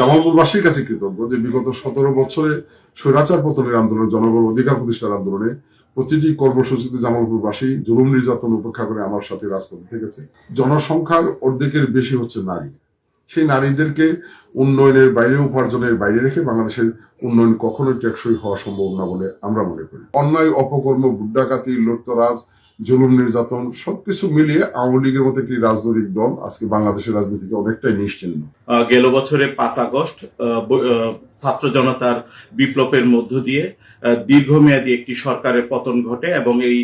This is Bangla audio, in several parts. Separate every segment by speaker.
Speaker 1: জামালপুরবাসীর কাছে কৃতজ্ঞ যে বিগত সতেরো বছরে স্বৈরাচার পতনের আন্দোলন জনগণ অধিকার প্রতিষ্ঠার আন্দোলনে প্রতিটি কর্মসূচিতে জামালপুরবাসী জুলুম নির্যাতন উপেক্ষা করে আমার সাথে রাজপথে থেকেছে। জনসংখ্যার অর্ধেকের বেশি হচ্ছে নারী। সেই নারীদেরকে উন্নয়নের বাইরে, উপার্জনের বাইরে রেখে বাংলাদেশের উন্নয়ন কখনোই টেকসই হওয়া সম্ভব না বলে আমরা মনে করি। অন্যায়, অপকর্ম বুড্ডাকাতি লুটতরাজ জুলুম, নির্যাতন সবকিছু মিলিয়ে আওয়ামী লীগের মতো একটি রাজনৈতিক দল আজকে বাংলাদেশের রাজনীতিকে অনেকটাই নিশ্চিন্ন।
Speaker 2: গেল বছরে পাঁচ আগস্ট ছাত্র জনতার বিপ্লবের মধ্য দিয়ে দীর্ঘমেয়াদী একটি সরকারের পতন ঘটে এবং এই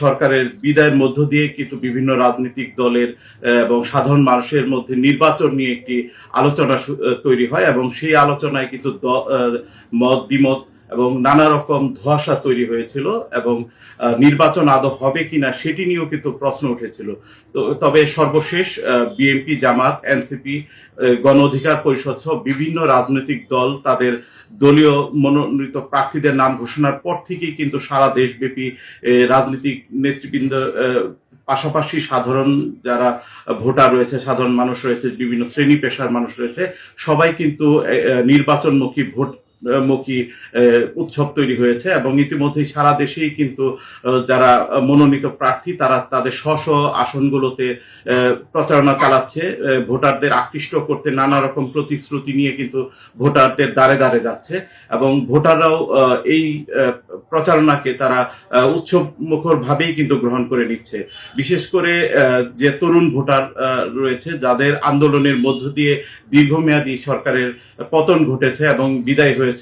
Speaker 2: সরকারের বিদায়ের মধ্য দিয়ে কিন্তু বিভিন্ন রাজনৈতিক দলের এবং সাধারণ মানুষের মধ্যে নির্বাচন নিয়ে একটি আলোচনা তৈরি হয় এবং সেই আলোচনায় কিন্তু মত দ্বিমত এবং নানা রকম ধোঁয়াশা তৈরি হয়েছিল এবং নির্বাচন আদৌ হবে কিনা সেটি নিয়েও কিন্তু প্রশ্ন উঠেছিল। তো, তবে সর্বশেষ বিএনপি, জামাত, এনসিপি গণ অধিকার পরিষদ সহ বিভিন্ন রাজনৈতিক দল তাদের দলীয় মনোনীত প্রার্থীদের নাম ঘোষণার পর থেকেই কিন্তু সারা দেশব্যাপী রাজনৈতিক নেতৃবৃন্দ পাশাপাশি সাধারণ যারা ভোটার রয়েছে, সাধারণ মানুষ রয়েছে, বিভিন্ন শ্রেণি পেশার মানুষ রয়েছে, সবাই কিন্তু নির্বাচনমুখী ভোট মুখী উৎসব তৈরি হয়েছে এবং ইতিমধ্যেই সারা দেশেই কিন্তু যারা মনোনীত প্রার্থী, তারা তাদের স্ব স্ব আসনগুলোতে প্রচারণা চালাচ্ছে ভোটারদের আকৃষ্ট করতে নানা রকম প্রতিশ্রুতি নিয়ে কিন্তু ভোটারদের দ্বারে দ্বারে যাচ্ছে এবং ভোটাররাও এই প্রচারণাকে তারা উৎসব মুখর ভাবেই কিন্তু গ্রহণ করে নিচ্ছে। বিশেষ করে যে তরুণ ভোটার রয়েছে, যাদের আন্দোলনের মধ্য দিয়ে দীর্ঘমেয়াদী সরকারের পতন ঘটেছে এবং বিদায় হয়েছে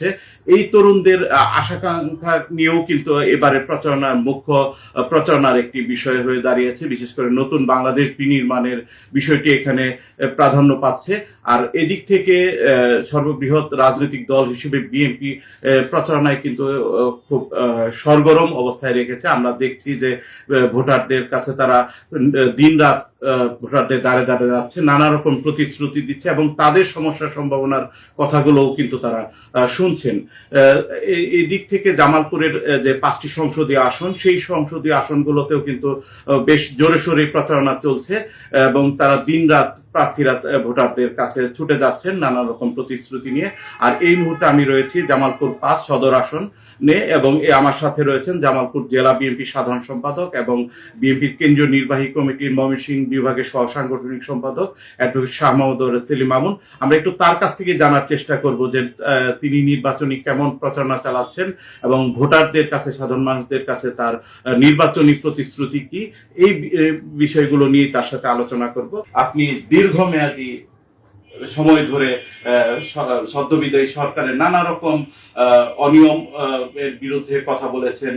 Speaker 2: এই তরুণদের আশাকাঙ্ক্ষা নিয়েও কিন্তু এবারে প্রচারণার মুখ্য প্রচারণার একটি বিষয় হয়ে দাঁড়িয়েছে। বিশেষ করে নতুন বাংলাদেশ বিনির্মাণের বিষয়টি এখানে প্রাধান্য পাচ্ছে। আর এদিক থেকে সর্ববৃহৎ রাজনৈতিক দল হিসেবে বিএনপি প্রচারণায় কিন্তু খুব সরগরম অবস্থায় রেখেছে। আমরা দেখছি যে ভোটারদের কাছে তারা দিন রাত ভোটারদের দ্বারে দ্বারে যাচ্ছে, নানা রকম প্রতিশ্রুতি দিচ্ছে এবং তাদের সমস্যার সম্ভাবনার কথাগুলোও কিন্তু তারা শুনছেন। এই- দিক থেকে জামালপুরের যে পাঁচটি সংসদীয় আসন, সেই সংসদীয় আসনগুলোতেও কিন্তু বেশ জোরে সোরে প্রচারণা চলছে, এবং তারা দিন রাত প্রার্থীরা ভোটারদের কাছে ছুটে যাচ্ছেন নানা রকম প্রতিশ্রুতি নিয়ে। আর এই মুহূর্তে আমি রয়েছি জামালপুর পাঁচ সদর আসন নে এবং আমার সাথে রয়েছেন জামালপুর জেলা বিএনপি সাধারণ সম্পাদক এবং বিএনপির কেন্দ্রীয় নির্বাহী কমিটির ময়মনসিংহ বিভাগের সহ সাংগঠনিক সম্পাদক অ্যাডভোকেট শাহ মাহমুদ সেলিম মামুন। আমরা একটু তার কাছ থেকে জানার চেষ্টা করব যে তিনি নির্বাচনী কেমন প্রচারণা চালাচ্ছেন এবং ভোটারদের কাছে, সাধারণ মানুষদের কাছে তার নির্বাচনী প্রতিশ্রুতি কি? এই বিষয়গুলো নিয়ে তার সাথে আলোচনা করব। আপনি দীর্ঘমেয়াদী সময় ধরে সদ্যবিদায়ী সরকারের নানা রকম অনিয়ম এর বিরুদ্ধে কথা বলেছেন।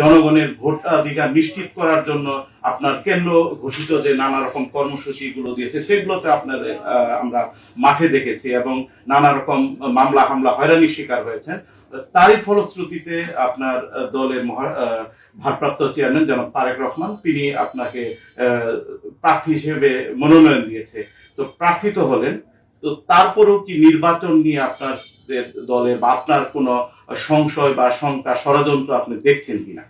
Speaker 2: জনগণের ভোটাধিকার নিশ্চিত করার জন্য আপনার কেন্দ্র ঘোষিত যে নানা রকম কর্মসূচি গুলো দিয়েছে, সেগুলোতে আপনাদের আমরা মাঠে দেখেছি এবং নানা রকম মামলা হামলা হয়রানির শিকার হয়েছেন। তারই ফলশ্রুতিতে আপনার দলের ভারপ্রাপ্ত চেয়ারম্যান জনাব তারেক রহমান, তিনি আপনাকে প্রার্থী হিসেবে মনোনয়ন দিয়েছে। তো প্রার্থী তো হলেন, তো তারপরেও কি নির্বাচন নিয়ে আপনাদের দলের বা আপনার কোনো সংশয় বা শঙ্কা ষড়যন্ত্র আপনি দেখছেন কিনা?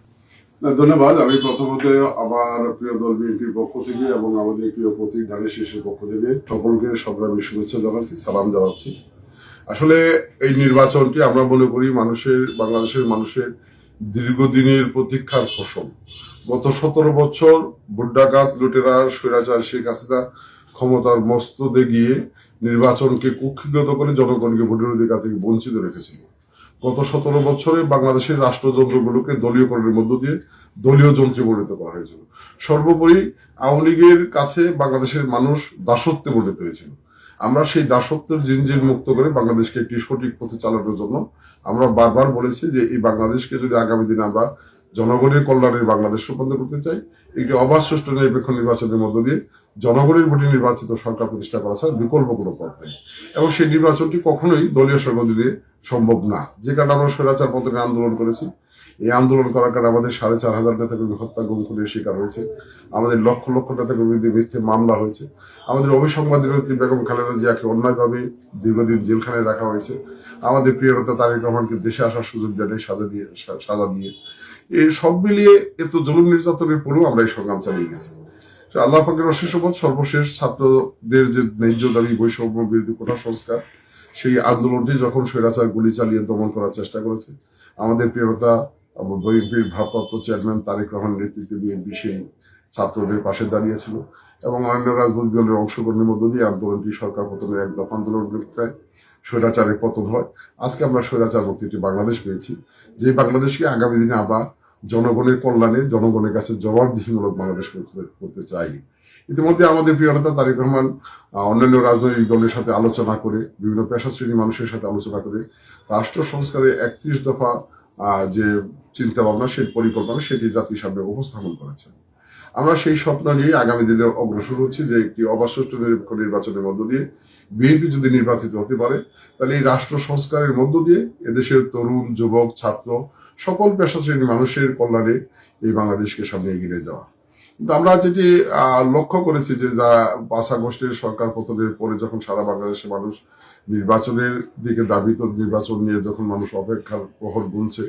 Speaker 1: ধন্যবাদ। আমি প্রথমত আমার প্রিয় দল বিএনপির পক্ষ থেকে এবং আমাদের প্রিয় প্রতীক ধানের শীর্ষের পক্ষ থেকে সকলকে সংগ্রামী শুভেচ্ছা জানাচ্ছি, সালাম জানাচ্ছি। আসলে এই নির্বাচনটি আমরা মনে করি মানুষের, বাংলাদেশের মানুষের দীর্ঘদিনের প্রতীক্ষার ফসল। গত সতেরো বছর বুড্ডাঘাত লুটেরা স্বৈরাচার শেখ হাসিনা ক্ষমতার মস্তদে গিয়ে নির্বাচনকে কুক্ষিগত করে জনগণকে ভোটের অধিকার থেকে বঞ্চিত রেখেছিল। গত সতেরো বছরে বাংলাদেশের রাষ্ট্রযন্ত্রগুলোকে দলীয়করণের মধ্য দিয়ে দলীয় যন্ত্রে পরিণত করা হয়েছিল। সর্বোপরি আওয়ামী লীগের কাছে বাংলাদেশের মানুষ দাসত্বে পরিণত হয়েছিল। আমরা সেই দাসত্বের জিনজির মুক্ত করে বাংলাদেশকে একটি সঠিক পথে চালানোর জন্য আমরা বারবার বলেছি যে এই বাংলাদেশকে যদি আগামী দিনে আমরা জনগণের কল্যাণের বাংলাদেশ রূপান্তর করতে চাই, একটি অবাধ সুষ্ঠু নিরপেক্ষ নির্বাচনের মধ্য দিয়ে জনগণের ভোটে নির্বাচিত সরকার প্রতিষ্ঠা করা ছাড়া বিকল্প কোনো পথ নেই। এবং সেই নির্বাচনটি কখনোই দলীয় সরকার দিয়ে সম্ভব না। যে কারণে আমরা স্বৈরাচার পথে আন্দোলন করেছি এই আন্দোলন করার কারণে আমাদের সাড়ে চার হাজার নেতাকর্মী হত্যা, গুম, খুনের শিকার হয়েছে। আমাদের লক্ষ লক্ষ নেতাকর্মীদের মিথ্যে মামলা হয়েছে। আমাদের অভিসংবাদী নেত্রী বেগম খালেদা জিয়াকে অন্যায়ভাবে দীর্ঘদিন জেলখানায় রাখা হয়েছে। আমাদের প্রিয় নেতা তারেক রহমানকে দেশে আসার সুযোগ দেয় নাই সাজা দিয়ে সাজা দিয়ে। এই সব মিলিয়ে এত জুলুম নির্যাতনের পরেও আমরা এই সংগ্রাম চালিয়ে গেছি। আল্লাহ পাকের অশেষ সর্বশেষ ছাত্রদের যে ন্যায্য দাবি, বৈষম্য বিরোধী কোটা সংস্কার, সেই আন্দোলনটি যখন স্বৈরাচার গুলি চালিয়ে দমন করার চেষ্টা করেছে, আমাদের প্রিয়তা বিএনপির ভারপ্রাপ্ত চেয়ারম্যান তারেক রহমান নেতৃত্বে বিএনপি সেই ছাত্রদের পাশে দাঁড়িয়েছিল এবং অন্যান্য রাজনৈতিক দলের অংশগ্রহণের মধ্য দিয়ে আন্দোলনটি সরকার পতনের এক দফা আন্দোলন প্রায় স্বৈরাচারের পতন হয়। আজকে আমরা স্বৈরাচার মুক্ত একটি বাংলাদেশ পেয়েছি। যে বাংলাদেশকে আগামী দিনে আবার জনগণের কল্যাণে, জনগণের কাছে জবাবদিহিমূলক বাংলাদেশ করতে চাই। ইতিমধ্যে আমাদের প্রিয় নেতা তারেক রহমান অন্যান্য রাজনৈতিক দলের সাথে আলোচনা করে, বিভিন্ন পেশা শ্রেণির মানুষের সাথে আলোচনা করে, রাষ্ট্র সংস্কারে একত্রিশ দফা যে চিন্তা ভাবনা সেই পরিকল্পনা সেটি জাতির সামনে উপস্থাপন করেছেন। আমরা সেই স্বপ্ন নিয়ে আগামী দিনে অগ্রসর হচ্ছি যে একটি অবাস্তু নিরপেক্ষ নির্বাচনের মধ্য দিয়ে, বিএনপি যদি নির্বাচিত হতে পারে, তাহলে এই রাষ্ট্র সংস্কারের মধ্য দিয়ে এদেশের তরুণ, যুবক, ছাত্র, সকল পেশা শ্রেণির মানুষের কল্যাণে এই বাংলাদেশকে সামনে এগিয়ে যাওয়া। কিন্তু আমরা যেটি লক্ষ্য করেছি যে যা পাঁচ আগস্টের সরকার পতনের পরে যখন সারা বাংলাদেশের মানুষ নির্বাচনের দিকে দাবিত, নির্বাচন নিয়ে যখন মানুষ অপেক্ষার প্রহর গুনছে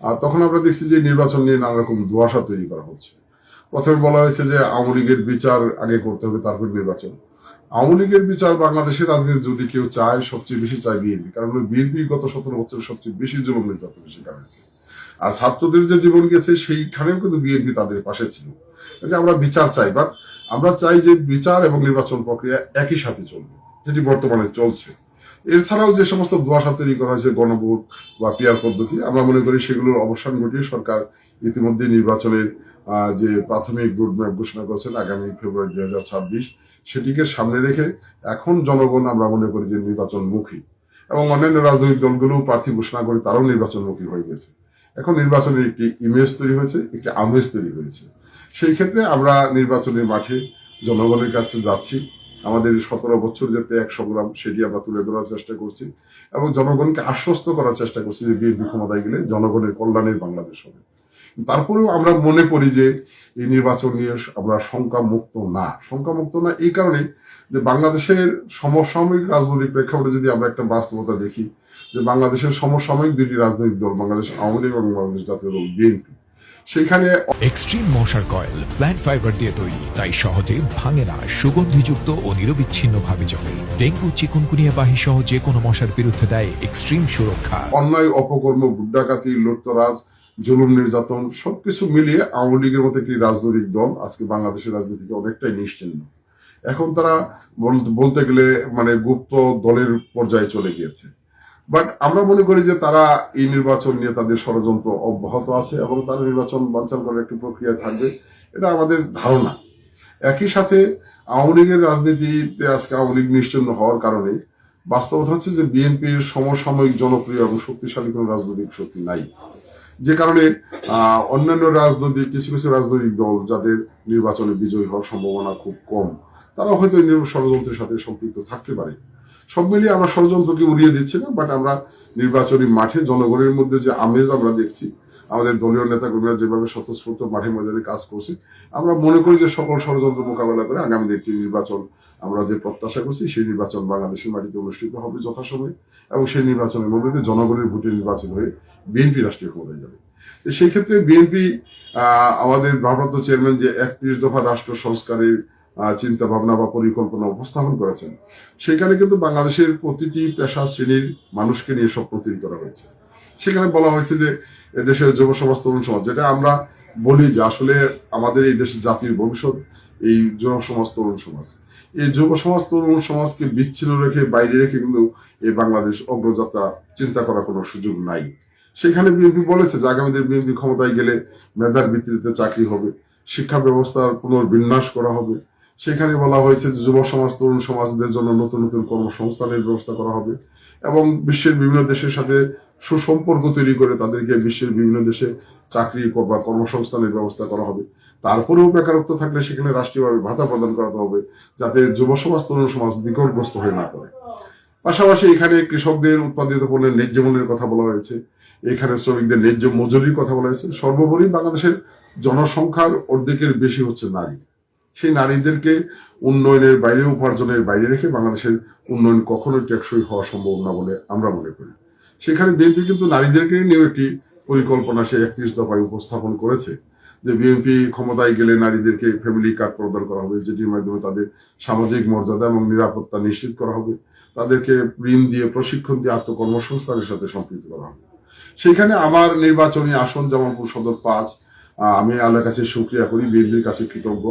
Speaker 1: আহ, তখন আমরা দেখছি যে নির্বাচন নিয়ে নানা রকম দুয়াশা তৈরি করা হচ্ছে। প্রথমে বলা হয়েছে যে আওয়ামী লীগের বিচার আগে করতে হবে তারপর নির্বাচন। আওয়ামী লীগের বিচার বাংলাদেশের রাজনীতি যদি কেউ চায় সবচেয়ে বেশি চায় বিএনপি। কারণ বিএনপি গত সতেরো বছরে সবচেয়ে বেশি জুলুম নির্যাতনের শিকার হয়েছে। আর ছাত্রদের যে জীবন গেছে সেইখানেও কিন্তু বিএনপি তাদের পাশে ছিল। যে আমরা বিচার চাই বাট আমরা চাই যে বিচার এবং নির্বাচন প্রক্রিয়া একই সাথে চলবে যেটি বর্তমানে চলছে। এছাড়াও যে সমস্ত দোয়াশা তৈরি করা হয়েছে, গণভোট বা পিয়ার পদ্ধতি, আমরা মনে করি সেগুলোর অবসান ঘটিয়ে সরকার ইতিমধ্যে নির্বাচনের যে প্রাথমিক রোডম্যাপ ঘোষণা করেছেন আগামী ফেব্রুয়ারি দুই হাজার ছাব্বিশ, সেটিকে সামনে রেখে এখন জনগণ আমরা মনে করি যে নির্বাচনমুখী। এবং অন্যান্য রাজনৈতিক দলগুলো প্রার্থী ঘোষণা করে তারাও নির্বাচনমুখী হয়ে গেছে। এখন নির্বাচনের একটি ইমেজ তৈরি হয়েছে, একটি আমেজ তৈরি হয়েছে। সেই ক্ষেত্রে আমরা নির্বাচনের মাঠে জনগণের কাছে যাচ্ছি। আমাদের সতেরো বছর যাতে এক সংগ্রাম সেটি আমরা তুলে ধরার চেষ্টা করছি এবং জনগণকে আশ্বস্ত করার চেষ্টা করছি যে বিএনপি ক্ষমতায় গেলে জনগণের কল্যাণের বাংলাদেশ হবে। তারপরেও আমরা মনে করি যে এই নির্বাচন নিয়ে আমরা শঙ্কা মুক্ত না। শঙ্কা মুক্ত না এই কারণে যে বাংলাদেশের সমসাময়িক রাজনৈতিক প্রেক্ষাপটে যদি আমরা একটা বাস্তবতা দেখি, যে বাংলাদেশের সমসাময়িক দুটি রাজনৈতিক দল, বাংলাদেশ আওয়ামী লীগ এবং বাংলাদেশ জাতীয় দল, বিএনপি সেখানে
Speaker 3: এক্সট্রিম মশার কয়েল প্ল্যান্ট ফাইবার দিয়ে তৈরি তাই সহজে ভাঙে না সুগন্ধিযুক্ত ও নিরবিচ্ছিন্ন ভাবে চলে ডেঙ্গু চিকুনকুনিয়া বাহি সহ যে কোনো মশার বিরুদ্ধে দেয় এক্সট্রিম সুরক্ষা।
Speaker 1: অন্যায় অপকর্ম ডাকাতি লুটতরাজ জুলুম নির্যাতন সবকিছু মিলিয়ে আওয়ামী লীগের মতো একটি রাজনৈতিক দল আজকে বাংলাদেশের রাজনীতিকে অনেকটাই নিশ্চিন্ন। এখন তারা বল- বলতে গেলে মানে গুপ্ত দলের পর্যায়ে চলে গিয়েছে। বাট আমরা মনে করি যে তারা এই নির্বাচন নিয়ে তাদের ষড়যন্ত্র অব্যাহত আছে এবং তারা নির্বাচন বানচাল করার একটি প্রক্রিয়া থাকবে, এটা আমাদের ধারণা। একই সাথে আওয়ামী লীগের রাজনীতিতে আজকে আওয়ামী লীগ নিশ্চিন্ন হওয়ার কারণে বাস্তবতা হচ্ছে যে বিএনপির সমসাময়িক জনপ্রিয় এবং শক্তিশালী কোনো রাজনৈতিক শক্তি নাই। যে কারণে অন্যান্য রাজনৈতিক, কিছু কিছু রাজনৈতিক দল যাদের নির্বাচনে বিজয়ী হওয়ার সম্ভাবনা খুব কম তারা হয়তো ষড়যন্ত্রের সাথে সম্পৃক্ত থাকতে পারে। সব মিলিয়ে আমরা ষড়যন্ত্রকে উড়িয়ে দিচ্ছি না বাট আমরা নির্বাচনী মাঠে জনগণের মধ্যে যে আমেজ আমরা দেখছি, আমাদের দলীয় নেতাকর্মীরা যেভাবে স্বতঃস্ফূর্ত মাঠে ময়দানে কাজ করছে, আমরা মনে করি যে সকল ষড়যন্ত্র মোকাবেলা করে আগামী একটি নির্বাচন আমরা যে প্রত্যাশা করছি, সেই নির্বাচন বাংলাদেশের মাটিতে অনুষ্ঠিত হবে যথাসময়ে, এবং সেই নির্বাচনের মধ্যে দিয়ে জনগণের ভোটে নির্বাচিত হয়ে বিএনপি রাষ্ট্রীয় ক্ষমতায় যাবে। সেই ক্ষেত্রে বিএনপি আমাদের ভারপ্রাপ্ত চেয়ারম্যান যে একত্রিশ দফা রাষ্ট্র সংস্কারের চিন্তা ভাবনা বা পরিকল্পনা উপস্থাপন করেছেন। সেখানে কিন্তু বাংলাদেশের প্রতিটি পেশা শ্রেণির মানুষকে নিয়ে সব প্রতিনিধি করা হয়েছে সেখানে বলা হয়েছে যে দেশের যুব সমাজ, তরুণ সমাজ, যেটা আমরা বলি যে আসলে আমাদের এই দেশের জাতির ভবিষ্যৎ, এই যুব সমাজ, তরুণ সমাজ। এই যুব সমাজ, তরুণ সমাজকে বিচ্ছিন্ন রেখে, বাইরে রেখে কিন্তু এই বাংলাদেশ অগ্রযাত্রা চিন্তা করার কোনো সুযোগ নাই। সেখানে বিএনপি বলেছে যে আগামীদের বিএনপি ক্ষমতায় গেলে মেধার ভিত্তিতে চাকরি হবে, শিক্ষা ব্যবস্থার পুনর্বিন্যাস করা হবে। সেখানে বলা হয়েছে যে যুব সমাজ, তরুণ সমাজদের জন্য নতুন নতুন কর্মসংস্থানের ব্যবস্থা করা হবে এবং বিশ্বের বিভিন্ন দেশের সাথে সুসম্পর্ক তৈরি করে তাদেরকে বিশ্বের বিভিন্ন দেশে চাকরি বা কর্মসংস্থানের ব্যবস্থা করা হবে। তারপরেও বেকারত্ব থাকলে সেখানে রাষ্ট্রীয়ভাবে ভাতা প্রদান করাতে হবে যাতে যুব সমাজ, তরুণ সমাজ বিকটগ্রস্ত হয়ে না পড়ে। পাশাপাশি এখানে কৃষকদের উৎপাদিত পণ্যের ন্যায্য মূল্যের কথা বলা হয়েছে। এখানে শ্রমিকদের ন্যায্য মজুরির কথা বলা হয়েছে। সর্বোপরি বাংলাদেশের জনসংখ্যার অর্ধেকের বেশি হচ্ছে নারী। সেই নারীদেরকে উন্নয়নের বাইরে, উপার্জনের বাইরে রেখে বাংলাদেশের উন্নয়ন কখনোই টেকসই হওয়া সম্ভব না বলে আমরা মনে করি। সেখানে বিএনপি কিন্তু নারীদেরকে নিয়েও একটি পরিকল্পনা সে একত্রিশ দফায় উপস্থাপন করেছে, যে বিএনপি ক্ষমতায় গেলে নারীদেরকে ফ্যামিলি কার্ড প্রদান করা হবে, যেটির মাধ্যমে তাদের সামাজিক মর্যাদা এবং নিরাপত্তা নিশ্চিত করা হবে, তাদেরকে ঋণ দিয়ে, প্রশিক্ষণ দিয়ে আত্মকর্মসংস্থানের সাথে সম্পৃক্ত করা হবে। সেখানে আমার নির্বাচনী আসন জামালপুর সদর পাঁচ আমি আল্লাহর কাছে সুক্রিয়া করি, বিএনপির কাছে কৃতজ্ঞ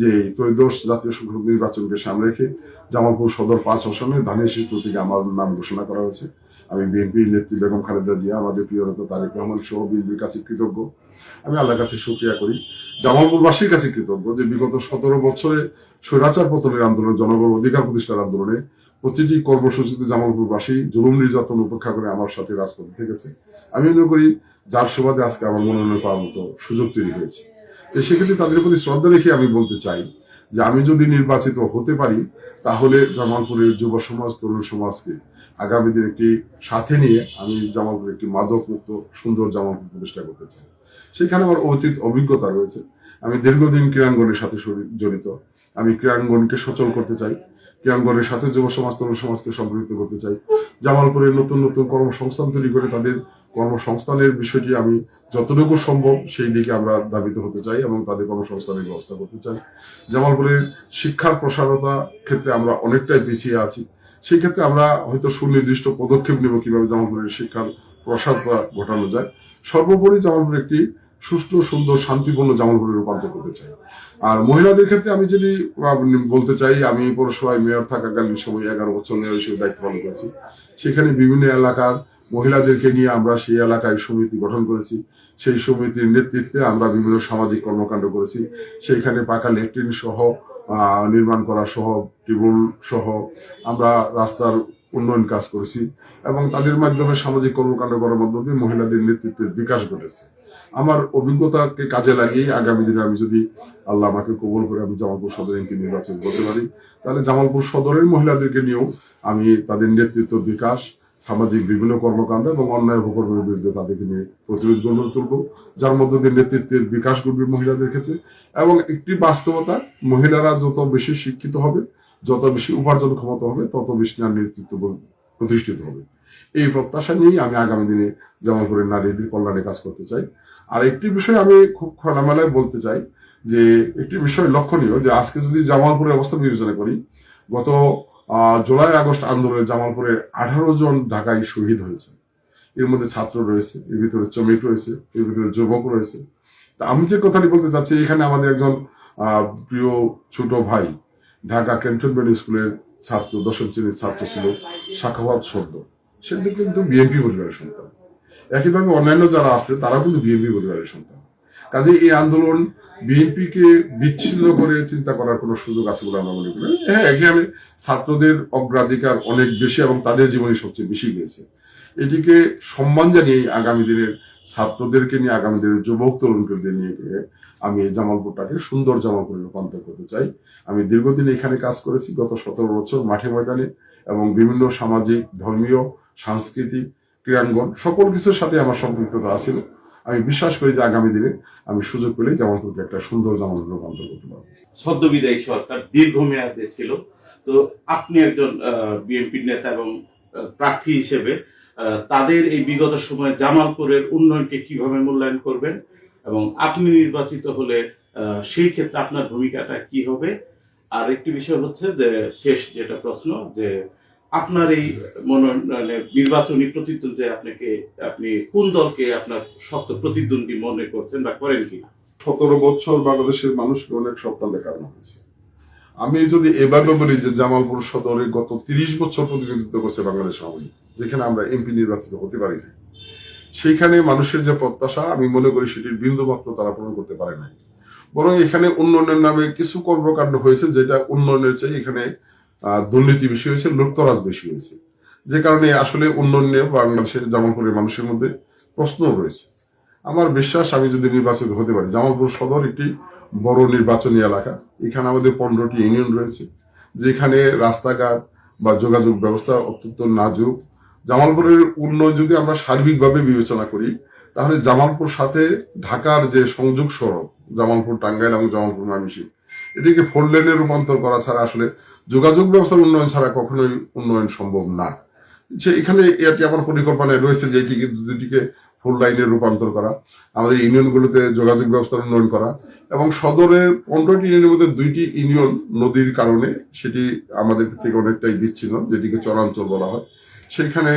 Speaker 1: যে ত্রয়োদশ জাতীয় সংসদ নির্বাচনকে সামনে রেখে জামালপুর সদর পাঁচ আসনে ধানের শীষ প্রতীকে আমার নাম ঘোষণা করা হয়েছে। আমি বিএনপির নেত্রী বেগম খালেদা জিয়া, আমাদের প্রিয় নেতা তারেক রহমান সহ বিএনপির কাছে কৃতজ্ঞ। আমি আল্লাহর কাছে সুক্রিয়া করি, জামালপুরবাসীর কাছে কৃতজ্ঞ যে বিগত সতেরো বছরে স্বৈরাচার পতনের আন্দোলন, জনগণ অধিকার প্রতিষ্ঠার আন্দোলনে প্রতিটি কর্মসূচিতে জামালপুরবাসী জুলুম নির্যাতন উপেক্ষা করে আমার সাথে রাজপথে থেকেছে। আমি মনে করি যার সুবাদে আজকে আমার মনোনয়ন পাওয়ার মতো সুযোগ তৈরি হয়েছে। তো সেক্ষেত্রে তাদের প্রতি শ্রদ্ধা রেখে আমি বলতে চাই যে আমি যদি নির্বাচিত হতে পারি, তাহলে জামালপুরের যুব সমাজ, তরুণ সমাজকে আগামী দিন একটি সাথে নিয়ে আমি জামালপুর একটি মাদক মুক্ত সুন্দর জামালপুর প্রতিষ্ঠা করতে চাই। সেখানে আমার অতীত অভিজ্ঞতা রয়েছে। আমি দীর্ঘদিন ক্রীড়াঙ্গনের সাথে জড়িত। আমি ক্রীড়াঙ্গনকে সচল করতে চাই। ক্রীড়াঙ্গনের সাথে যুব সমাজ, তরুণ সমাজকে সম্পৃক্ত করতে চাই। জামালপুরের নতুন নতুন কর্মসংস্থান তৈরি করে তাদের কর্মসংস্থানের বিষয়টি আমি যতটুকু সম্ভব সেই দিকে আমরা দাবিত হতে চাই এবং তাদের কর্মসংস্থানের ব্যবস্থা করতে চাই। জামালপুরের শিক্ষার প্রসারতা ক্ষেত্রে আমরা অনেকটাই পিছিয়ে আছি। সেই ক্ষেত্রে আমরা হয়তো সুনির্দিষ্ট পদক্ষেপ নেব কীভাবে জামালপুরের শিক্ষার প্রসারতা ঘটানো যায়। সর্বোপরি জামালপুর একটি সুষ্ঠু, সুন্দর, শান্তিপূর্ণ জামালপুরে রূপান্তর করতে চাই। আর মহিলাদের ক্ষেত্রে আমি যদি বলতে চাই, আমি পৌরসভায় মেয়র থাকাকালীন সময় এগারো বছর মেয়র হিসেবে দায়িত্ব পালন করেছি। সেখানে বিভিন্ন এলাকার মহিলাদেরকে নিয়ে আমরা সেই এলাকায় সমিতি গঠন করেছি। সেই সমিতির নেতৃত্বে আমরা বিভিন্ন সামাজিক কর্মকাণ্ড করেছি। সেইখানে পাকা লেট্রিন সহ নির্মাণ করা সহ, টিউবওয়েল সহ আমরা রাস্তার উন্নয়ন কাজ করেছি এবং তাদের মাধ্যমে সামাজিক কর্মকাণ্ড করার মাধ্যমে মহিলাদের নেতৃত্বের বিকাশ ঘটেছে। আমার অভিজ্ঞতাকে কাজে লাগিয়ে আগামী দিনে আমি যদি আল্লাহ আমাকে কবুল করে আমি জামালপুর সদর এমপি নির্বাচন করতে পারি, তাহলে জামালপুর সদরের মহিলাদেরকে নিয়েও আমি তাদের নেতৃত্ব বিকাশ সামাজিক বিভিন্ন কর্মকাণ্ড এবং অন্যায় অপকর্মের বিরুদ্ধে তাদেরকে নিয়ে প্রতিরোধ গড়ে তুলব, যার মধ্য দিয়ে নেতৃত্বের বিকাশ ঘটবে মহিলাদের ক্ষেত্রে এবং একটি বাস্তবতা, মহিলারা যত বেশি শিক্ষিত হবে, যত বেশি উপার্জন ক্ষমতা হবে, তত বেশি নারী নেতৃত্ব প্রতিষ্ঠিত হবে। এই প্রত্যাশা নিয়েই আমি আগামী দিনে জামালপুরের নারীদের কল্যাণে কাজ করতে চাই। আর একটি বিষয় আমি খুব খোলামেলায় বলতে চাই যে, একটি বিষয় লক্ষণীয় যে, আজকে যদি জামালপুরের অবস্থা বিবেচনা করি, গত জুলাই আগস্ট আন্দোলনে জামালপুরের আঠারো জন ঢাকায় শহীদ হয়েছে। এর মধ্যে ছাত্র রয়েছে, এর ভিতরে শ্রমিক রয়েছে, এর ভিতরে যুবক রয়েছে। তা আমি যে কথাটি বলতে চাচ্ছি, এখানে আমাদের একজন প্রিয় ছোট ভাই, ঢাকা ক্যান্টনমেন্ট স্কুলের ছাত্র, দশম শ্রেণির ছাত্র ছিল শাখাওয়াত সদ্য। সে কিন্তু বিএনপি পরিবারের সন্তান। একইভাবে অন্যান্য যারা আছে, তারাও কিন্তু বিএনপি পরিবারের সন্তান। কাজে এই আন্দোলন বিএনপিকে বিচ্ছিন্ন করে চিন্তা করার কোনো সুযোগ আছে বলে আমরা মনে করি হ্যাঁ এখানে ছাত্রদের অগ্রাধিকার অনেক বেশি এবং তাদের জীবনে সবচেয়ে বেশি গিয়েছে এটিকে সম্মান জানিয়ে আগামী দিনের ছাত্রদেরকে নিয়ে, আগামী দিনের যুবক তরুণদের নিয়ে গিয়ে আমি এই জামালপুরটাকে সুন্দর জামালপুরে রূপান্তর করতে চাই। আমি দীর্ঘদিন এখানে কাজ করেছি, গত সতেরো বছর মাঠে ময়দানে এবং বিভিন্ন সামাজিক, ধর্মীয়, সাংস্কৃতিক ক্রীড়াঙ্গন, সকল কিছুর সাথে আমার সম্পৃক্ততা আছিল। আমি বিশ্বাস করি যে আগামী দিনে আমি সুযোগ পেলেই জামালপুরকে একটা সুন্দর জামালপুর রূপান্তর করতে পারব।
Speaker 2: সদ্যবিদায়ী সরকার দীর্ঘমেয়াদে ছিল। তো আপনি একজন বিএনপি নেতা এবং প্রার্থী হিসেবে তাদের এই বিগত সময়ে জামালপুরের উন্নয়নকে কীভাবে মূল্যায়ন করবেন এবং আপনি নির্বাচিত হলে সেই ক্ষেত্রে আপনার ভূমিকাটা কি হবে? আর একটি বিষয় হচ্ছে যে, শেষ যেটা প্রশ্ন যে আপনার এই মনোনয়নে নির্বাচনী প্রতিদ্বন্দ্বে আপনাকে, আপনি কোন দলকে আপনার শক্ত প্রতিদ্বন্দ্বী মনে করছেন বা করেন কিনা?
Speaker 1: সতেরো বছর বাংলাদেশের মানুষকে অনেক স্বপ্ন দেখানো হয়েছে। আমি যদি এভাবে বলি যে জামালপুর সদরে গত তিরিশ বছর প্রতিনিধিত্ব করছে বাংলাদেশ আওয়ামী যেখানে আমরা এমপি নির্বাচিত হতে পারি না সেইখানে মানুষের যে প্রত্যাশা, আমি মনে করি সেটির বিন্দু মাত্র তারা পূরণ করতে পারে নাই। বরং এখানে উন্নয়নের নামে কিছু কর্মকাণ্ড হয়েছে যেটা উন্নয়নের চেয়ে এখানে দুর্নীতি বেশি হয়েছে, লুটতরাজ বেশি হয়েছে। যে কারণে আসলে উন্নয়নে বাংলাদেশের জামালপুরের মানুষের মধ্যে প্রশ্ন রয়েছে। আমার বিশ্বাস, আমি যদি নির্বাচিত হতে পারি, জামালপুর সদর একটি বড় নির্বাচনী এলাকা। এখানে আমাদের পনেরোটি ইউনিয়ন রয়েছে, যেখানে রাস্তাঘাট বা যোগাযোগ ব্যবস্থা অত্যন্ত নাজুক। জামালপুরের উন্নয়ন যদি আমরা সার্বিকভাবে বিবেচনা করি, তাহলে জামালপুর সাথে ঢাকার যে সংযোগ সড়ক, জামালপুর টাঙ্গাইল এবং জামালপুর ময়মনসিংহ এটিকে ফোর লেনে রূপান্তর করা ছাড়া আসলে যোগাযোগ ব্যবস্থার উন্নয়ন ছাড়া কখনোই উন্নয়ন সম্ভব না। সে এখানে এটি আমার পরিকল্পনায় রয়েছে যে এটিকে দুটিকে ফুল লাইনে রূপান্তর করা, আমাদের ইউনিয়নগুলোতে যোগাযোগ ব্যবস্থার উন্নয়ন করা এবং সদরের পনেরোটি ইউনিয়নের মধ্যে দুইটি ইউনিয়ন নদীর কারণে সেটি আমাদের থেকে অনেকটাই বিচ্ছিন্ন, যেটিকে চরাঞ্চল বলা হয়। সেখানে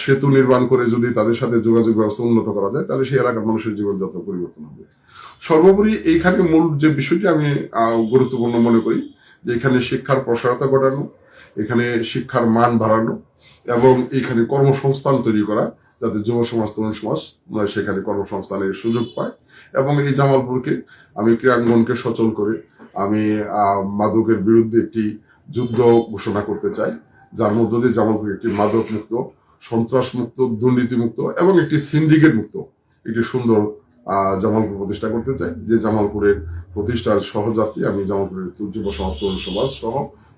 Speaker 1: সেতু নির্মাণ করে যদি তাদের সাথে যোগাযোগ ব্যবস্থা উন্নত করা যায়, তাহলে সেই এলাকার মানুষের জীবনযাত্রা পরিবর্তন হবে। সর্বোপরি এইখানে মূল যে বিষয়টি আমি গুরুত্বপূর্ণ মনে করি, যে এখানে শিক্ষার প্রসারতা ঘটানো, এখানে শিক্ষার মান বাড়ানো এবং এখানে কর্মসংস্থান তৈরি করা, যাতে যুব সমাজ, তরুণ সমাজ সেখানে কর্মসংস্থানের সুযোগ পায় এবং এই জামালপুরকে আমি ক্রীড়াঙ্গনকে সচল করে আমি মাদকের বিরুদ্ধে একটি যুদ্ধ ঘোষণা করতে চাই, যার মধ্য দিয়ে জামালপুর একটি মাদক মুক্ত সন্ত্রাস মুক্ত দুর্নীতি মুক্ত এবং একটি সিন্ডিকেট মুক্ত একটি সুন্দর জামালপুর প্রতিষ্ঠা করতে চাই। যে জামালপুরের প্রতিষ্ঠার সহযাত্রী আমি জামালপুরের যুব সমাজ সমাজ সহ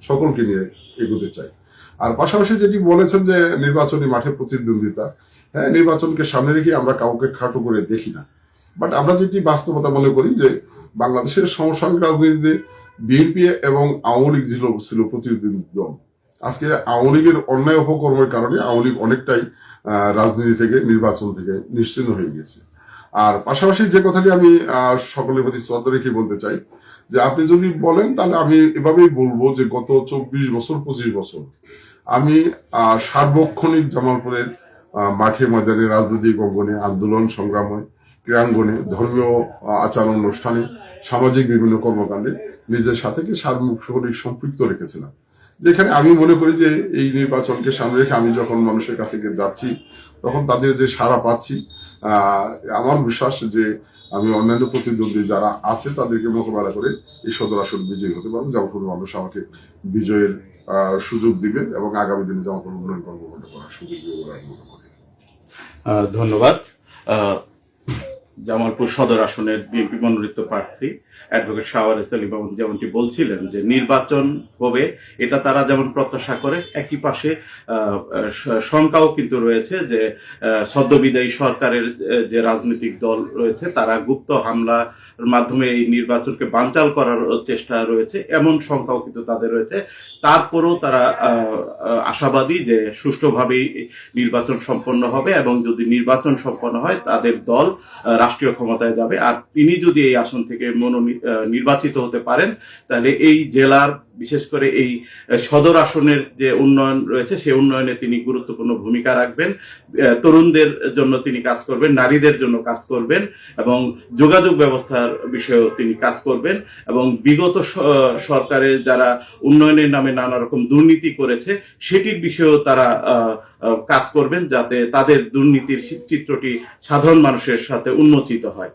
Speaker 1: সকলকে নিয়ে এগোতে চাই। আর পাশাপাশি যেটি বলেছেন যে নির্বাচনী মাঠে প্রতিদ্বন্দ্বিতা হ্যাঁ নির্বাচনকে সামনে রেখে আমরা কাউকে খাটো করে দেখি না। বাট আমরা যেটি বাস্তবতা মনে করি যে বাংলাদেশের সমসাময়িক রাজনীতিতে বিএনপি এবং আওয়ামী লীগ ছিল ছিল প্রতিদ্বন্দ্বী দল। আজকে আওয়ামী লীগের অন্যায় অপকর্মের কারণে আওয়ামী লীগ অনেকটাই রাজনীতি থেকে, নির্বাচন থেকে নিশ্চিন্ন হয়ে গেছে। আর পাশাপাশি যে কথাটি আমি সকলের প্রতি শ্রদ্ধা রেখে বলতে চাই, যে আপনি যদি বলেন, তাহলে আমি এভাবেই বলব যে গত চব্বিশ বছর, পঁচিশ বছর আমি সার্বক্ষণিক জামালপুরের মাঠে ময়দানে রাজনৈতিক অঙ্গনে, আন্দোলন সংগ্রামে, ক্রীড়াঙ্গনে, ধর্মীয় আচার অনুষ্ঠানে, সামাজিক বিভিন্ন কর্মকাণ্ডে নিজের সাথে সার্বক্ষণিক সম্পৃক্ত রেখেছিলাম। যেখানে আমি মনে করি যে এই নির্বাচনকে সামনে রেখে আমি যখন মানুষের কাছে যাচ্ছি তখন তাদের যে সারা পাচ্ছি আমার বিশ্বাস যে আমি অন্যান্য প্রতিদ্বন্দ্বী যারা আছে তাদেরকে মোকাবেলা করে এই সদর আসন বিজয়ী হতে পারব। জামালপুর মানুষ আমাকে বিজয়ের সুযোগ দিবে এবং আগামী দিনে জামালপুর উন্নয়ন কর্মকাণ্ড করার সুযোগ দিবে বলে আমি মনে করি
Speaker 2: ধন্যবাদ। জামালপুর সদর আসনের বিএনপি মনোনীত প্রার্থী অ্যাডভোকেট শাওয়ার এস আলী বাবু যেমনটি বলছিলেন যে নির্বাচন হবে এটা তারা যেমন প্রত্যাশা করে একই পাশে শঙ্কাও কিন্তু রয়েছে যে সদ্যবিদায়ী সরকারের যে রাজনৈতিক দল রয়েছে তারা গুপ্ত হামলার মাধ্যমে এই নির্বাচনকে বানচাল করার চেষ্টা রয়েছে এমন শঙ্কাও কিন্তু তাদের রয়েছে। তারপরেও তারা আশাবাদী যে সুষ্ঠুভাবেই নির্বাচন সম্পন্ন হবে এবং যদি নির্বাচন সম্পন্ন হয় তাদের দল রাষ্ট্রীয় ক্ষমতায় যাবে। আর তিনি যদি এই আসন থেকে মনোনী আহ, নির্বাচিত হতে পারেন, তাহলে এই জেলার, বিশেষ করে এই সদর আসনের যে উন্নয়ন রয়েছে, সেই উন্নয়নে তিনি গুরুত্বপূর্ণ ভূমিকা রাখবেন। তরুণদের জন্য তিনি কাজ করবেন, নারীদের জন্য কাজ করবেন, এবং যোগাযোগ ব্যবস্থার বিষয়েও তিনি কাজ করবেন, এবং বিগত স- সরকারের যারা উন্নয়নের নামে নানা রকম দুর্নীতি করেছে, সেটির বিষয়েও তারা কাজ করবেন, যাতে তাদের দুর্নীতির চিত্রটি সাধারণ মানুষের সাথে উন্মোচিত হয়।